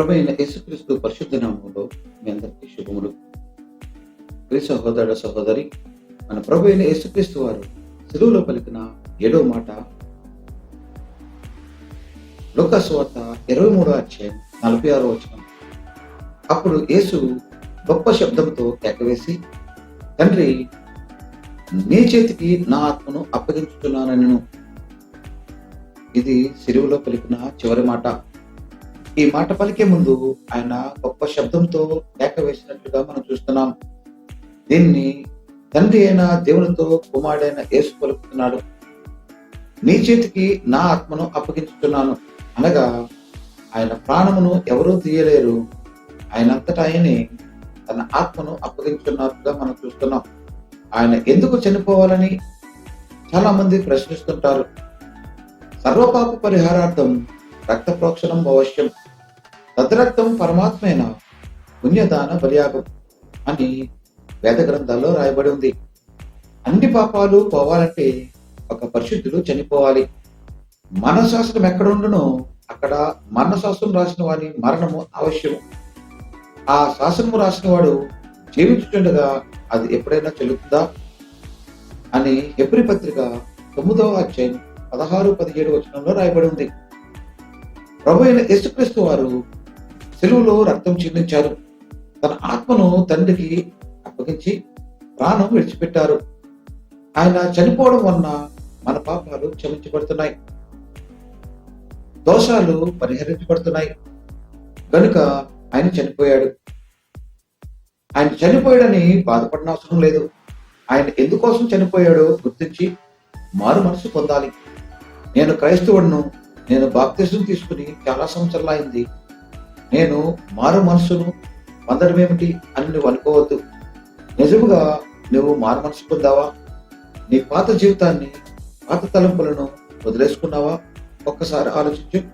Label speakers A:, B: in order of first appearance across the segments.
A: ప్రభు అయిన యేసుక్రీస్తు పరిశుద్ధ నామంలో మీ అందరికీ శుభములు. ప్రియ సహోదర సహోదరి మన ప్రభు అయిన యేసుక్రీస్తు వారు సెలువులో పలికిన ఏడో మాట లోకస్వార్త ఇరవై మూడో అధ్యాయం నలభై ఆరో వచ్చిన అప్పుడు యేసు గొప్ప శబ్దంతో కేకవేసి తండ్రి నీ చేతికి నా ఆత్మను అప్పగించుతున్నానని. ఇది సిరువులో పలికిన చివరి మాట. ఈ మాట పలికే ముందు ఆయన గొప్ప శబ్దంతో లేఖ వేసినట్లుగా మనం చూస్తున్నాం. దీన్ని తండ్రి అయిన దేవునితో కుమారుడైన యేసు పలుకుతున్నాడు. నీ చేతికి నా ఆత్మను అప్పగించుతున్నాను. అనగా ఆయన ప్రాణమును ఎవరూ తీయలేరు. ఆయనంతటా ఆయనే తన ఆత్మను అప్పగించున్నట్టుగా మనం చూస్తున్నాం. ఆయన ఎందుకు చనిపోవాలని చాలా మంది ప్రశ్నిస్తుంటారు. సర్వపాప పరిహారార్థం రక్త ప్రోక్షణం అవశ్యం. తద్రక్తం పరమాత్మైన? పుణ్యదాన బలియాగం అని వేద గ్రంథాల్లో రాయబడి ఉంది. అన్ని పాపాలు పోవాలంటే ఒక పరిశుద్ధులు చనిపోవాలి. మన ఎక్కడ ఉండునో అక్కడ మన శాసనం రాసిన వారి మరణము అవశ్యము ఆ శాసనము రాసిన వాడు జీవించుండగా అది ఎప్పుడైనా చెల్లుతుందా? అని ఎబ్రి పత్రిక తొమ్మిదవ అధ్యాయం పదహారు పదిహేడు వచనంలో రాయబడి ఉంది. ప్రభు అయిన యేసుక్రీస్తు వారు సెలువులో రక్తం చిందించారు. తన ఆత్మను తండ్రికి అప్పగించి ప్రాణం విడిచిపెట్టారు. ఆయన చనిపోవడం వలన మన పాపాలు క్షమించబడుతున్నాయి. దోషాలు పరిహరించబడుతున్నాయి. కనుక ఆయన చనిపోయాడు. ఆయన చనిపోయాడని బాధపడిన అవసరం లేదు. ఆయన ఎందుకోసం చనిపోయాడో గుర్తించి మారు మనసు పొందాలి. నేను క్రైస్తవుడును నేను బాప్తిజం తీసుకుని చాలా సంవత్సరాలు అయింది. నేను మారు మనసును పొందడం ఏమిటి అని నువ్వు అనుకోవద్దు. నిజముగా నువ్వు మారు మనసు పొందావా? నీ పాత జీవితాన్ని పాత తలంపులను వదిలేసుకున్నావా? ఒక్కసారి ఆలోచించు.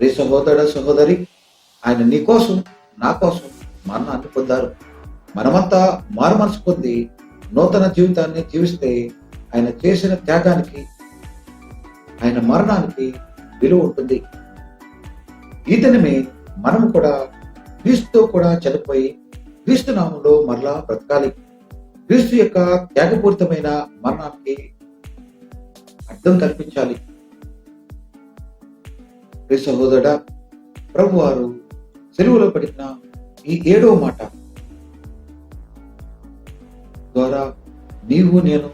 A: రే సహోదరుడ సహోదరి ఆయన నీ కోసం నా కోసం మరణాన్ని పొందారు. మనమంతా మారు మనసు పొంది నూతన జీవితాన్ని జీవిస్తే ఆయన చేసిన త్యాగానికి ఆయన మరణానికి విలువ ఉంటుంది. ఈతనమే మనము కూడా క్రీస్తుతో కూడా చనిపోయి క్రీస్తు నామంలో మరలా బ్రతకాలి. క్రీస్తు యొక్క త్యాగపూరితమైన మరణానికి అర్థం కల్పించాలి. ప్రియ సహోదరుడా ప్రభు వారు సెలువులో పడిన ఈ ఏడవ మాట ద్వారా నీవు నేను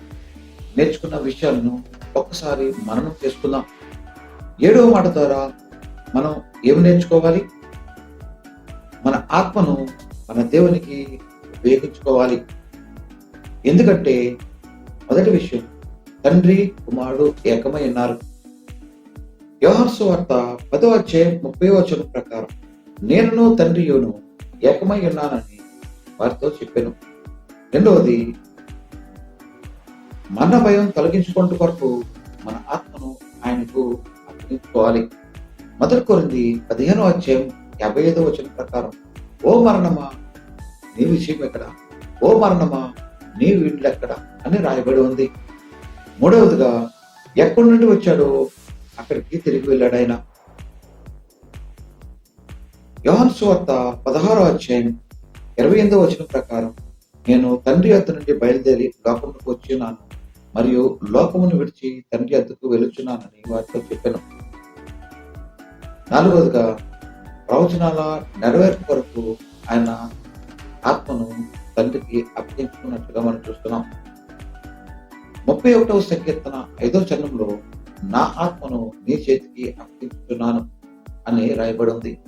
A: నేర్చుకున్న విషయాలను ఒక్కసారి మననం చేసుకుందాం. ఏడవ మాట ద్వారా మనం ఏమి నేర్చుకోవాలి? ఆత్మను మన దేవునికి ఉపయోగించుకోవాలి. ఎందుకంటే మొదటి విషయం తండ్రి కుమారుడు ఏకమై ఉన్నారు. వ్యవహార్సు వార్త పదో అధ్యాయం ముప్పై వచనం ప్రకారం నేనును తండ్రియును ఏకమై ఉన్నానని వారితో చెప్పాను. రెండవది మన భయం తొలగించుకుంట కొరకు మన ఆత్మను ఆయనకు అప్పగించుకోవాలి. మొదటి కొరింది పదిహేను అధ్యాయం యాభై ఐదో వచనం ప్రకారం ఓ మరణమా నీ విషయం ఎక్కడ? ఓ మరణమా నీ వీళ్ళు ఎక్కడ? అని రాయబడి ఉంది. మూడవదిగా ఎక్కడి నుండి వచ్చాడో అక్కడికి తిరిగి వెళ్ళాడు ఆయన. యోహన్ సువార్త పదహారో అధ్యాయం ఇరవై ఎనిమిదో వచ్చిన ప్రకారం నేను తండ్రి అద్దు నుండి బయలుదేరి లోకమునకు వచ్చినాను మరియు లోకమును విడిచి తండ్రి అద్దకు వెలుచున్నానని వారితో చెప్పాను. నాలుగవదిగా ప్రవచనాల నెరవేర్పు వరకు ఆయన ఆత్మను తండ్రికి అప్పగించుకున్నట్లుగా మనం చూస్తున్నాం. ముప్పై ఒకటవ సంకీర్తన ఐదో చరణంలో నా ఆత్మను నీ చేతికి అప్పగించుతున్నాను అని రాయబడి ఉంది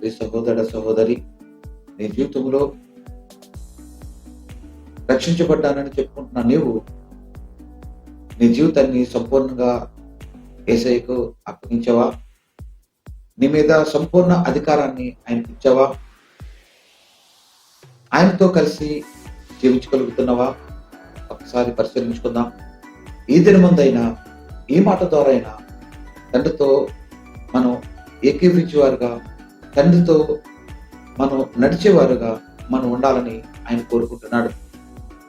A: నీ సహోదర సహోదరి నీ జీవితంలో రక్షించబడ్డానని చెప్పుకుంటున్న నీవు నీ జీవితాన్ని సంపూర్ణంగా ఏసైకు అప్పగించావా? నీ మీద సంపూర్ణ అధికారాన్ని ఆయనకి ఇచ్చావా? ఆయనతో కలిసి జీవించగలుగుతున్నావా? ఒకసారి పరిశీలించుకుందాం. ఈ దినమందైనా ఈ మాట ద్వారా అయినా తండ్రితో మనం ఏకీపించేవారుగా తండ్రితో మనం నడిచేవారుగా మనం ఉండాలని ఆయన కోరుకుంటున్నాడు.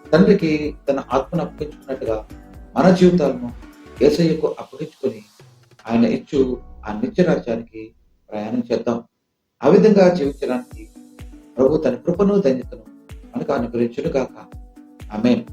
A: తండ్రికి తన ఆత్మను అప్పగించుకున్నట్టుగా మన జీవితాలను ఏసయ్యకు అప్పగించుకొని ఆయన ఇచ్చు ఆ నిత్య రాజ్యానికి ప్రయాణం చేద్దాం. ఆ విధంగా జీవించడానికి ప్రభు తన కృపను ధన్యతను మనకు అనుగ్రహించును కాక ఆమెన్.